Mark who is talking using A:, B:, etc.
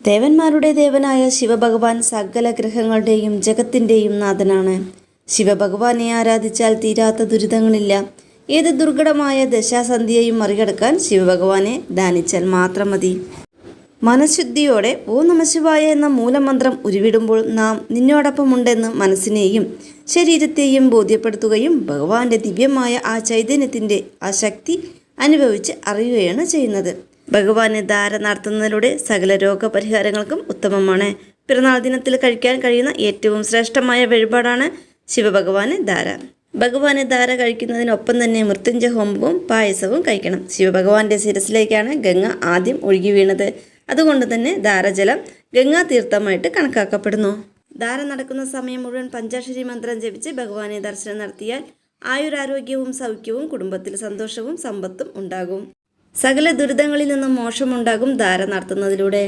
A: ദേവന്മാരുടെ ദേവനായ ശിവഭഗവാൻ സകല ഗ്രഹങ്ങളുടെയും ജഗത്തിന്റെയും നാഥനാണ്. ശിവഭഗവാനെ ആരാധിച്ചാൽ തീരാത്ത ദുരിതങ്ങളില്ല. ഏത് ദുർഘടമായ ദശാസന്ധിയെയും മറികടക്കാൻ ശിവഭഗവാനെ ധ്യാനിച്ചാൽ മാത്രം മതി. മനഃശുദ്ധിയോടെ ഓ നമശിവായ എന്ന മൂലമന്ത്രം ഉരുവിടുമ്പോൾ നാം നിന്നോടൊപ്പമുണ്ടെന്ന് മനസ്സിനെയും ശരീരത്തെയും ബോധ്യപ്പെടുത്തുകയും ഭഗവാന്റെ ദിവ്യമായ ആ ചൈതന്യത്തിന്റെ ആ ശക്തി അനുഭവിച്ച് അറിയുകയാണ് ചെയ്യുന്നത്. ഭഗവാനെ ധാര നടത്തുന്നതിലൂടെ സകല രോഗപരിഹാരങ്ങൾക്കും ഉത്തമമാണ്. പിറന്നാൾ ദിനത്തിൽ കഴിക്കാൻ കഴിയുന്ന ഏറ്റവും ശ്രേഷ്ഠമായ വഴിപാടാണ് ശിവഭഗവാന് ധാര. ഭഗവാന് ധാര കഴിക്കുന്നതിനൊപ്പം തന്നെ മൃത്യുഞ്ജ ഹോമവും പായസവും കഴിക്കണം. ശിവഭഗവാന്റെ ശിരസിലേക്കാണ് ഗംഗ ആദ്യം ഒഴുകി വീണത്. അതുകൊണ്ട് തന്നെ ധാരജലം ഗംഗാ തീർത്ഥമായിട്ട് കണക്കാക്കപ്പെടുന്നു. ധാര നടക്കുന്ന സമയം മുഴുവൻ പഞ്ചാക്ഷരി മന്ത്രം ജപിച്ച് ഭഗവാനെ ദർശനം നടത്തിയാൽ ആയുരാരോഗ്യവും സൗഖ്യവും കുടുംബത്തിൽ സന്തോഷവും സമ്പത്തും ഉണ്ടാകും. സകല ദുരിതങ്ങളിൽ നിന്നും മോശമുണ്ടാകും ധാര നടത്തുന്നതിലൂടെ.